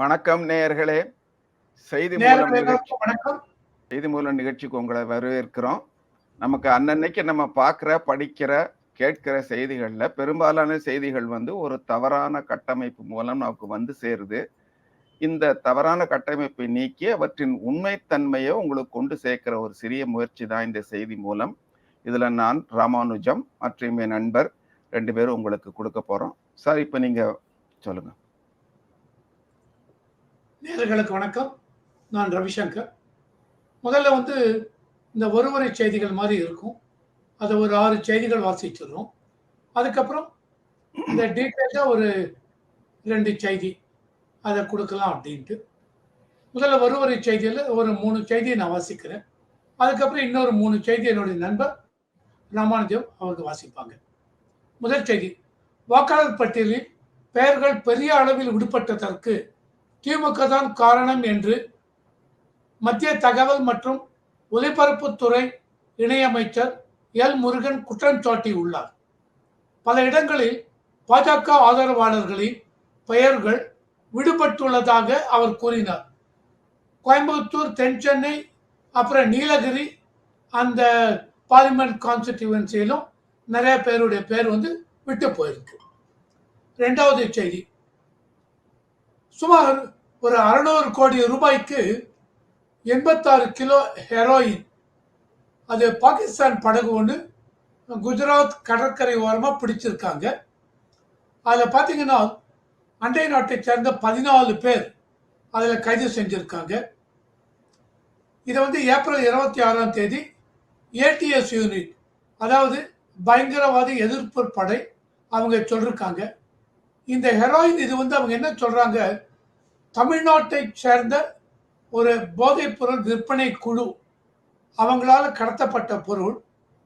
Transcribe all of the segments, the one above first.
வணக்கம் நேயர்களே. செய்தி மூலம் வணக்கம். செய்தி மூலம் நிகழ்ச்சிக்கு உங்களை வரவேற்கிறோம். நமக்கு அன்னன்னைக்கு நம்ம பார்க்குற படிக்கிற கேட்கிற செய்திகள்ல பெரும்பாலான செய்திகள் வந்து ஒரு தவறான கட்டமைப்பு மூலம் நமக்கு வந்து சேருது. இந்த தவறான கட்டமைப்பை நீக்கி அவற்றின் உண்மைத்தன்மையை உங்களுக்கு கொண்டு சேர்க்கிற ஒரு சிறிய முயற்சி தான் இந்த செய்தி மூலம். இதுல நான் ராமானுஜம் மற்றும் என் நண்பர் ரெண்டு பேரும் உங்களுக்கு கொடுக்க போறோம். சார் இப்போ நீங்க சொல்லுங்க. நேர்களுக்கு வணக்கம். நான் ரவிசங்கர். முதல்ல வந்து இந்த ஒருவரை செய்திகள் மாதிரி இருக்கும். அதை ஒரு ஆறு செய்திகள் வாசிச்சிடுறோம். அதுக்கப்புறம் இந்த டீட்டெயில்டாக ஒரு ரெண்டு செய்தி அதை கொடுக்கலாம் அப்படின்ட்டு. முதல்ல ஒருவரை செய்தியில் ஒரு மூணு செய்தியை நான் வாசிக்கிறேன். அதுக்கப்புறம் இன்னொரு மூணு செய்தி என்னுடைய நண்பர் ராமானுஜம் அவங்க வாசிப்பாங்க. முதல் செய்தி வாக்காளர் பட்டியலில் பெயர்கள் பெரிய அளவில் விடுபட்டதற்கு திமுக தான் காரணம் என்று மத்திய தகவல் மற்றும் ஒலிபரப்புத்துறை இணையமைச்சர் எல் முருகன் குற்றம் சாட்டியுள்ளார். பல இடங்களில் பாஜக ஆதரவாளர்களின் பெயர்கள் விடுபட்டுள்ளதாக அவர் கூறினார். கோயம்புத்தூர் தென் சென்னை அப்புறம் நீலகிரி அந்த பார்லிமெண்ட் கான்ஸ்டிடியூவன்சியிலும் நிறைய பேருடைய பேர் வந்து விட்டு போயிருக்கு. ரெண்டாவது செய்தி சுமார் ஒரு அறுநூறு கோடி ரூபாய்க்கு எண்பத்தாறு கிலோ ஹெரோயின். அது பாகிஸ்தான் படகு ஒன்று குஜராத் கடற்கரை ஓரமாக பிடிச்சிருக்காங்க. அதில் பார்த்தீங்கன்னா அண்டை நாட்டை சேர்ந்த பதினாலு பேர் அதில் கைது செஞ்சுருக்காங்க. இதை வந்து ஏப்ரல் இருபத்தி ஆறாம் தேதி ஏடிஎஸ் யூனிட் அதாவது பயங்கரவாத எதிர்ப்பு படை அவங்க சொல்லியிருக்காங்க இந்த ஹெரோயின் இது வந்து அவங்க என்ன சொல்கிறாங்க தமிழ்நாட்டை சேர்ந்த ஒரு போதைப்பொருள் விற்பனை குழு அவங்களால கடத்தப்பட்ட பொருள்.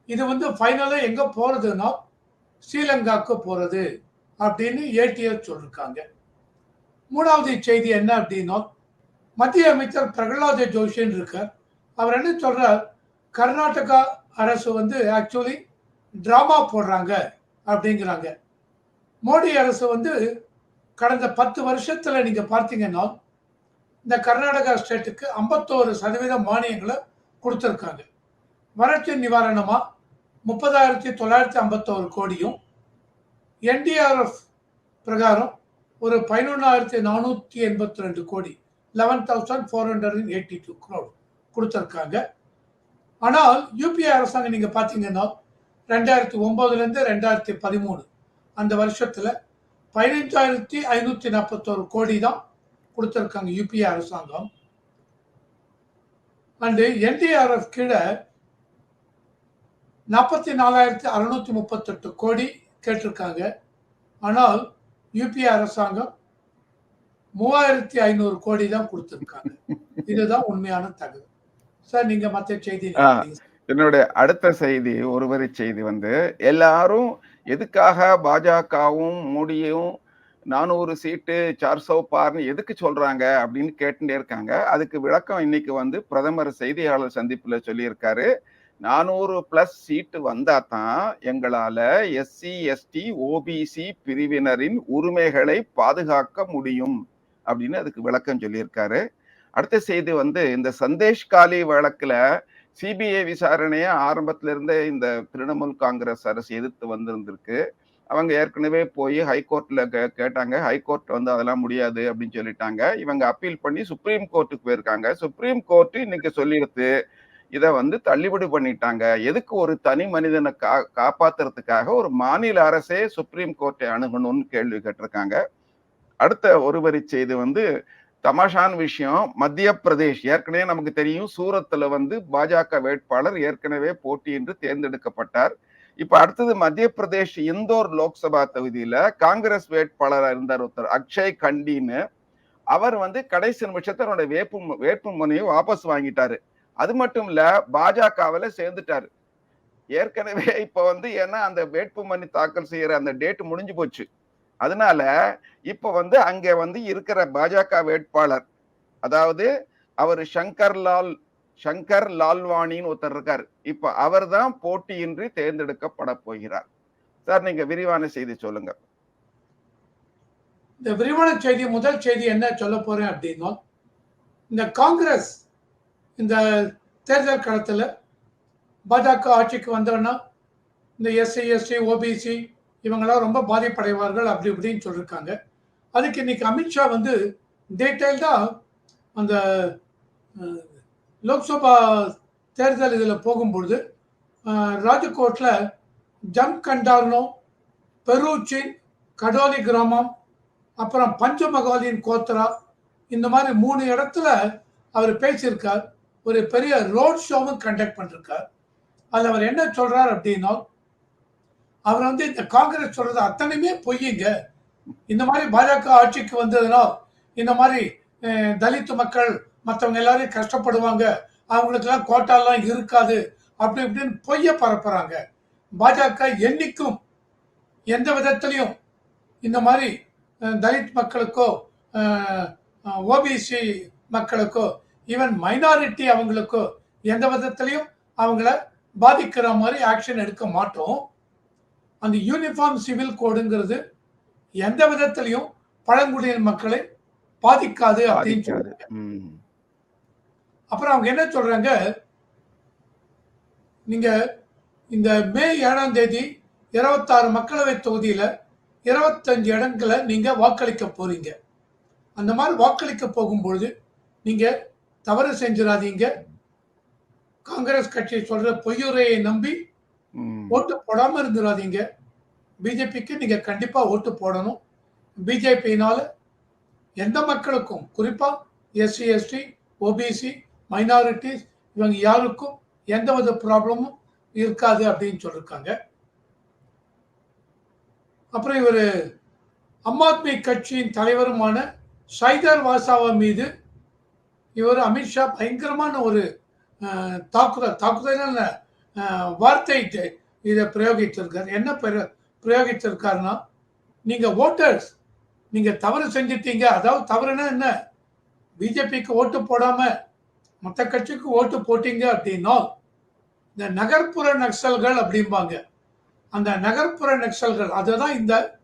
இது வந்து ஃபைனலாக எங்கே போகிறதுன்னா ஸ்ரீலங்காவுக்கு போகிறது அப்படின்னு ஏடிஎஸ் சொல்லியிருக்காங்க மூணாவது செய்தி என்ன அப்படின்னா மத்திய அமைச்சர் பிரகலாத ஜோஷின்னு இருக்கார். அவர் என்ன சொல்கிறார் கர்நாடகா அரசு வந்து ஆக்சுவலி ட்ராமா போடுறாங்க அப்படிங்கிறாங்க. மோடி அரசு வந்து கடந்த பத்து வருஷத்துல நீங்க பார்த்தீங்கன்னா இந்த கர்நாடகா ஸ்டேட்டுக்கு ஐம்பத்தோரு சதவீத மானியங்களை கொடுத்துருக்காங்க. வறட்சி நிவாரணமா முப்பதாயிரத்தி தொள்ளாயிரத்தி ஐம்பத்தோரு கோடியும் என்டிஆர்எஃப் பிரகாரம் ஒரு பதினொன்றாயிரத்தி நானூற்றி எண்பத்தி ரெண்டு கோடி eleven thousand four hundred eighty two crore கொடுத்துருக்காங்க. ஆனால் யூபிஏ அரசாங்கம் நீங்கள் பார்த்தீங்கன்னா ரெண்டாயிரத்தி ஒம்போதுலேருந்து ரெண்டாயிரத்தி பதிமூணு அந்த வருஷத்தில் பதினைஞ்சாயிரத்தி ஐநூற்றி நாற்பத்தோரு கோடி தான் கொடுத்துருக்காங்க யூபிஏ அரசாங்கம். அண்டு என்டிஆர்எஃப் கீழே நாற்பத்தி நாலாயிரத்தி அறுநூத்தி முப்பத்தெட்டு கோடி கேட்டிருக்காங்க. ஆனால் யூபிஏ அரசாங்கம் மூவாயிரத்தி ஐநூறு கோடி தான் கொடுத்துருக்காங்க. இதுதான் உண்மையான தகவல். சார் நீங்க மற்ற செய்தி என்னுடைய அடுத்த செய்தி ஒருவரி செய்தி வந்து எல்லாரும் எதுக்காக பாஜகவும் மோடியும் நானூறு சீட்டு சார்சோ பார்னு எதுக்கு சொல்றாங்க அப்படின்னு கேட்டுட்டே இருக்காங்க. அதுக்கு விளக்கம் இன்னைக்கு வந்து பிரதமர் செய்தியாளர் சந்திப்புல சொல்லியிருக்காரு. நானூறு பிளஸ் சீட்டு வந்தா தான் எங்களால எஸ்சி எஸ்டி ஓபிசி பிரிவினரின் உரிமைகளை பாதுகாக்க முடியும் அப்படின்னு அதுக்கு விளக்கம் சொல்லியிருக்காரு. அடுத்த செய்தி வந்து இந்த சந்தேஷ் காலி வழக்குல சிபிஐ விசாரணையை ஆரம்பத்துல இருந்தே இந்த திரிணாமுல் காங்கிரஸ் அரசு எதிர்த்து வந்திருந்திருக்கு. அவங்க ஏற்கனவே போய் ஹைகோர்ட்ல கேட்டாங்க. ஹைகோர்ட் வந்து அதெல்லாம் முடியாது அப்படின்னு சொல்லிட்டாங்க. இவங்க அப்பீல் பண்ணி சுப்ரீம் கோர்ட்டுக்கு போயிருக்காங்க. சுப்ரீம் கோர்ட் இன்னைக்கு சொல்லிடுத்து இதை வந்து தள்ளுபடி பண்ணிட்டாங்க. எதுக்கு ஒரு தனி மனிதனை கா காப்பாத்துறதுக்காக ஒரு மாநில அரசே சுப்ரீம் கோர்ட்டை அணுகணும்னு கேள்வி கேட்டிருக்காங்க. அடுத்த ஒரு வரி செய்தி வந்து தமாஷான விஷயம் மத்திய பிரதேஷ் ஏற்கனவே நமக்கு தெரியும் சூரத்துல வந்து பாஜக வேட்பாளர் ஏற்கனவே போட்டியின்றி தேர்ந்தெடுக்கப்பட்டார். இப்ப அடுத்தது மத்திய பிரதேஷ் இந்தோர் லோக்சபா தொகுதியில காங்கிரஸ் வேட்பாளராக இருந்தார் ஒருத்தர் அக்ஷய் கண்டின்னு. அவர் வந்து கடைசி நிமிஷத்தை அவருடைய வேட்பு வேட்பு மனுவை வாபஸ் வாங்கிட்டாரு. அது மட்டும் இல்ல பாஜகவில் சேர்ந்துட்டாரு. ஏற்கனவே இப்ப வந்து ஏன்னா அந்த வேட்பு மனு தாக்கல் செய்யற அந்த டேட் முடிஞ்சு போச்சு. அதனால இப்ப வந்து அங்க வந்து இருக்கிற பாஜக வேட்பாளர் அதாவது அவர் சங்கர் லால் சங்கர் லால்வாணின்னு ஒருத்தர் இருக்கார். இப்ப அவர் தான் போட்டியின்றி தேர்ந்தெடுக்கப்பட போகிறார். சார் நீங்க விரிவான செய்தி சொல்லுங்க. இந்த விரிவான செய்தி முதல் செய்தி என்ன சொல்ல போறேன் அப்படின்னா இந்த காங்கிரஸ் இந்த தேர்தல் களத்தில் பாஜக ஆட்சிக்கு வந்தோன்னா இந்த எஸ்சி எஸ்டி ஓபிசி இவங்களாம் ரொம்ப பாதிப்படைவார்கள் அப்படி இப்படின்னு சொல்லியிருக்காங்க அதுக்கு இன்னைக்கு அமித்ஷா வந்து டீட்டெயில்டாக அந்த லோக்சபா தேர்தல் இதில் போகும்பொழுது ராஜ்கோட்டில் ஜம் கண்டார்னோ பெரூச்சின் கடோலி கிராமம் அப்புறம் பஞ்சமகாலின் கோத்ரா இந்த மாதிரி மூணு இடத்துல அவர் பேசியிருக்கார். ஒரு பெரிய ரோட் ஷோவும் கண்டக்ட் பண்ணிருக்கார். அதில் அவர் என்ன சொல்கிறார் அப்படின்னா அவர் வந்து இந்த காங்கிரஸ் சொல்றது அத்தனையுமே பொய்யுங்க. இந்த மாதிரி பாஜக ஆட்சிக்கு வந்ததுன்னா இந்த மாதிரி தலித்து மக்கள் மற்றவங்க எல்லாரும் கஷ்டப்படுவாங்க. அவங்களுக்கெல்லாம் கோட்டாலாம் இருக்காது. அப்படி இப்படின்னு பொய்ய பரப்புறாங்க. பாஜக என்னைக்கும் எந்த விதத்திலையும் இந்த மாதிரி தலித் மக்களுக்கோ ஓபிசி மக்களுக்கோ ஈவன் மைனாரிட்டி அவங்களுக்கோ எந்த விதத்திலையும் அவங்கள பாதிக்கிற மாதிரி ஆக்ஷன் எடுக்க மாட்டோம். அந்த யூனிஃபார்ம் சிவில் கோடுங்கிறது எந்த விதத்திலையும் பழங்குடியின மக்களை பாதிக்காது அப்படின்னு சொல்றாங்க. அப்புறம் அவங்க என்ன சொல்றாங்க நீங்க இந்த மே ஏழாம் தேதி இருபத்தாறு மக்களவை தொகுதியில இருபத்தஞ்சு இடங்களை நீங்க வாக்களிக்க போறீங்க அந்த மாதிரி வாக்களிக்க போகும்பொழுது நீங்க தவறு செஞ்சிடாதீங்க காங்கிரஸ் கட்சி சொல்ற பொய்யுரையை நம்பி. ஓட்டு போடாம இருந்துடாதீங்க பிஜேபிக்கு நீங்க கண்டிப்பா ஓட்டு போடணும். பிஜேபியினால எந்த மக்களுக்கும் குறிப்பா எஸ்சி எஸ்டி ஓபிசி மைனாரிட்டிஸ் இவங்க யாருக்கும் எந்த வித ப்ராப்ளமும் இருக்காது அப்படின்னு சொல்லியிருக்காங்க அப்புறம் இவர் ஆம் ஆத்மி கட்சியின் தலைவருமான சைதர் வாசாவா மீது இவர் அமித்ஷா பயங்கரமான ஒரு தாக்குதல். தாக்குதல் வார்த்தை இதை பிரயோகிச்சிருக்காரு என்ன பிர- பிரயோகிச்சிருக்காருன்னா நீங்க ஓட்டர்ஸ் நீங்க தவறு செஞ்சிட்டீங்க. அதாவது தவறுனா என்ன? பிஜேபிக்கு ஓட்டு போடாம மற்ற கட்சிக்கு ஓட்டு போட்டீங்க அப்படின்னா இந்த நகர்ப்புற நக்சல்கள் அப்படிம்பாங்க. அந்த நகர்ப்புற நக்சல்கள் அதுதான் இந்த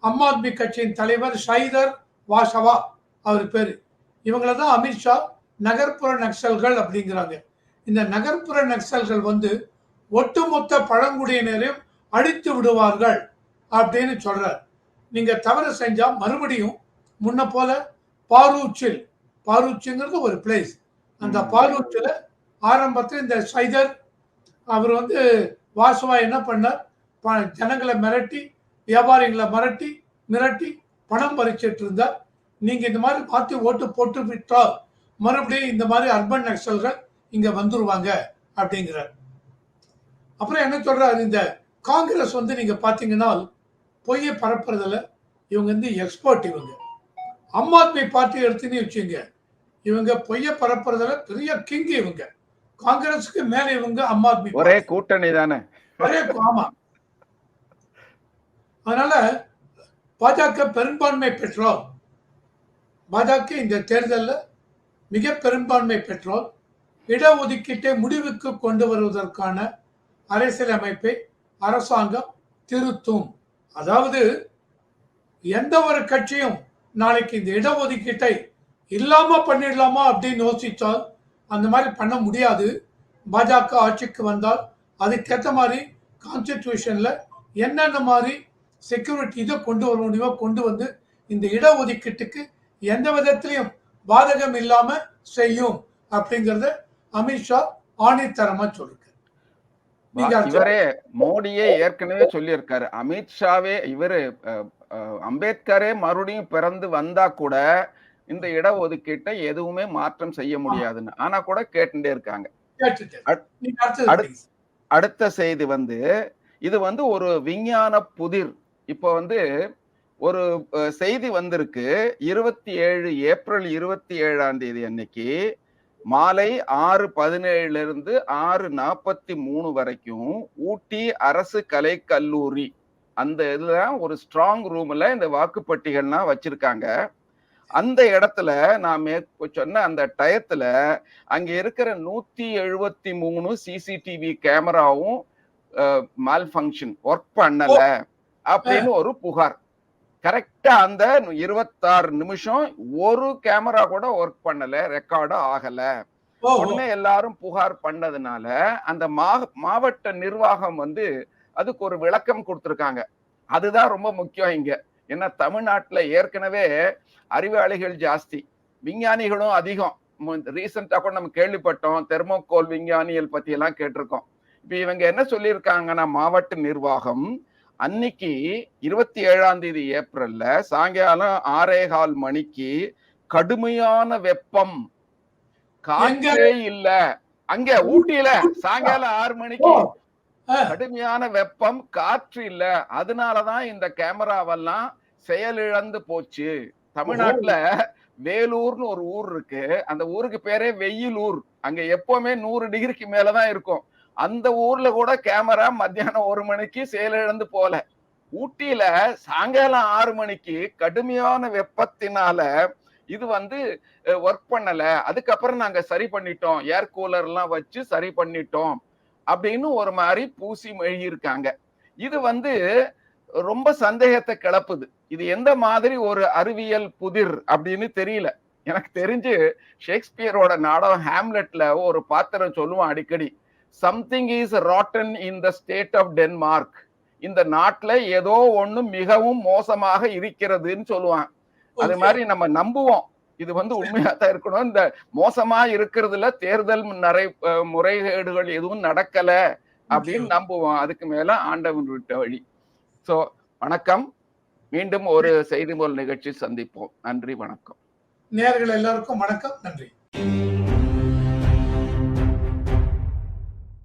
ஆம் ஆத்மி கட்சியின் தலைவர் ஷைதர் வாஷவா அவர் பேர். இவங்களை தான் அமித்ஷா நகர்ப்புற நக்சல்கள் அப்படிங்கிறாங்க. இந்த நகர்ப்புற நக்சல்கள் வந்து ஒட்டுமொத்த பழங்குடியினரையும் அழித்து விடுவார்கள் அப்படின்னு சொல்றார். நீங்க தவறு செஞ்சா மறுபடியும் முன்ன போல பாரூச்சில் பாரூச்சுங்கிறது ஒரு பிளேஸ் அந்த. பாரூச்சில் ஆரம்பத்தில் இந்த சைதர் அவர் வந்து வாசுவா என்ன பண்ணார்? ப- ஜனங்களை மிரட்டி வியாபாரிகளை மிரட்டி மிரட்டி பணம் பறிச்சிட்டு இருந்தார். நீங்க இந்த மாதிரி மாத்தி ஓட்டு போட்டு விட்டால் மறுபடியும் இந்த மாதிரி அர்பன் நக்சல்கள் இங்க வந்துருவாங்க அப்படிங்கிறார். அப்புறம் என்ன சொல்றாரு இந்த காங்கிரஸ் வந்து நீங்க பாத்தீங்கன்னா பொய்யை பரப்புறதுல இவங்க வந்து எக்ஸ்பர்ட் இவங்க. ஆம் ஆத்மி பார்ட்டி எடுத்துன்னு வச்சுங்க இவங்க பொய்யை பரப்புறதுல பெரிய கிங் இவங்க. காங்கிரஸுக்கு மேல இவங்க ஆம் ஆத்மி ஒரே கூட்டணி தானே. ஒரே ஆமா. அதனால பாஜக பெரும்பான்மை பெற்றோர் பாஜக இந்த தேர்தலில் மிக பெரும்பான்மை பெற்றோர் இடஒதுக்கீட்டை முடிவுக்கு கொண்டு வருவதற்கான அரசியலமைப்பை அரசாங்கம் திருத்தும். அதாவது எந்த ஒரு கட்சியும் நாளைக்கு இந்த இடஒதுக்கீட்டை இல்லாம பண்ணிடலாமா அப்படின்னு யோசித்தால் அந்த மாதிரி பண்ண முடியாது. பாஜக ஆட்சிக்கு வந்தால் அதுக்கேற்ற மாதிரி கான்ஸ்டிடியூஷன்ல என்னென்ன மாதிரி செக்யூரிட்டி இதை கொண்டு வர முடியுமோ கொண்டு வந்து இந்த இடஒதுக்கீட்டுக்கு எந்த விதத்திலையும் பாதகம் இல்லாம செய்யும் அப்படிங்கறத அமித்ஷா ஆணித்தரமா அது- இவரே மோடியே ஏற்கனவே சொல்லியிருக்காரு. அமித்ஷாவே இவரு அம்பேத்கரே மறுபடியும் பிறந்து வந்தா கூட இந்த இடஒதுக்கீட்டை எதுவுமே மாற்றம் செய்ய முடியாதுன்னு. ஆனா கூட கேட்டுட்டே இருக்காங்க. அடுத்த செய்தி வந்து இது வந்து ஒரு விஞ்ஞான புதிர். இப்போ வந்து ஒரு செய்தி வந்திருக்கு. இருபத்தி ஏழு ஏப்ரல் இருபத்தி ஏழாம் தேதி அன்னைக்கு மாலை ஆறு பதினேழுல இருந்து ஆறு நாற்பத்தி மூணு வரைக்கும் ஊட்டி அரசு கலை கல்லூரி அந்த இதுல ஒரு ஸ்ட்ராங் ரூம்ல இந்த வாக்குப்பட்டிகள்லாம் வச்சிருக்காங்க. அந்த இடத்துல நான் மேற்கொ சொன்ன அந்த டயத்துல அங்க இருக்கிற நூத்தி எழுபத்தி மூணு சிசிடிவி கேமராவும் மால் ஃபங்க்ஷன் ஒர்க் பண்ணல அப்படின்னு ஒரு புகார். கரெக்டா அந்த இருபத்தாறு நிமிஷம் ஒரு கேமரா கூட ஒர்க் பண்ணல ரெக்கார்டும் ஆகல. உடனே எல்லாரும் புகார் பண்ணதுனால அந்த மாவட்ட நிர்வாகம் வந்து அதுக்கு ஒரு விளக்கம் கொடுத்திருக்காங்க. அதுதான் ரொம்ப முக்கியம் இங்க. ஏன்னா தமிழ்நாட்டுல ஏற்கனவே அறிவாளிகள் ஜாஸ்தி. விஞ்ஞானிகளும் அதிகம். ரீசெண்டா கூட நம்ம கேள்விப்பட்டோம். தெர்மோகோல் விஞ்ஞானிகள் பத்தி எல்லாம் கேட்டிருக்கோம். இப்ப இவங்க என்ன சொல்லியிருக்காங்கன்னா மாவட்ட நிர்வாகம் அன்னைக்கு இருபத்தி ஏழாம் தேதி ஏப்ரல்ல சாயங்காலம் ஆறே கால் மணிக்கு கடுமையான வெப்பம். காற்றே இல்ல. அங்க ஊட்டியில சாயங்காலம் ஆறு மணிக்கு கடுமையான வெப்பம் காற்று இல்ல. அதனாலதான் இந்த கேமராவெல்லாம் செயலிழந்து போச்சு. தமிழ்நாட்டுல வேலூர்னு ஒரு ஊர் இருக்கு. அந்த ஊருக்கு பேரே வெயிலூர். அங்க எப்பவுமே நூறு டிகிரிக்கு மேலதான் இருக்கும். அந்த ஊர்ல கூட கேமரா மத்தியானம் ஒரு மணிக்கு செயலிழந்து போல. ஊட்டியில சாயங்காலம் ஆறு மணிக்கு கடுமையான வெப்பத்தினால இது வந்து ஒர்க் பண்ணல. அதுக்கப்புறம் நாங்க சரி பண்ணிட்டோம். ஏர் கூலர் எல்லாம் வச்சு சரி பண்ணிட்டோம். அப்படின்னு ஒரு மாதிரி பூசி மெழுகியிருக்காங்க. இது வந்து ரொம்ப சந்தேகத்தை கிளப்புது. இது எந்த மாதிரி ஒரு அறிவியல் புதிர் அப்படின்னு தெரியல. எனக்கு தெரிஞ்சு ஷேக்ஸ்பியரோட நாடகம் ஹேம்லெட்ல ஒரு பாத்திரம் சொல்லுவான் அடிக்கடி. Something is rotten in the state of Denmark இந்த நாட்டுல ஏதோ ஒண்ணு மிகவும் மோசமாக இருக்கிறதுன்னு சொல்லுவான் அது. மாதிரி நம்ம நம்புவோம். இது வந்து உண்மையா தான் இருக்கணும். இந்த மோசமா இருக்கிறதுல தேர்தல் நிறை முறைகேடுகள் எதுவும் நடக்கல அப்படின்னு நம்புவோம். அதுக்கு மேல ஆண்டவன் விட்ட வழி. சோ வணக்கம். மீண்டும் ஒரு செய்தி போல் நிகழ்ச்சி சந்திப்போம். நன்றி வணக்கம். நேயர்கள் எல்லாருக்கும் வணக்கம். நன்றி.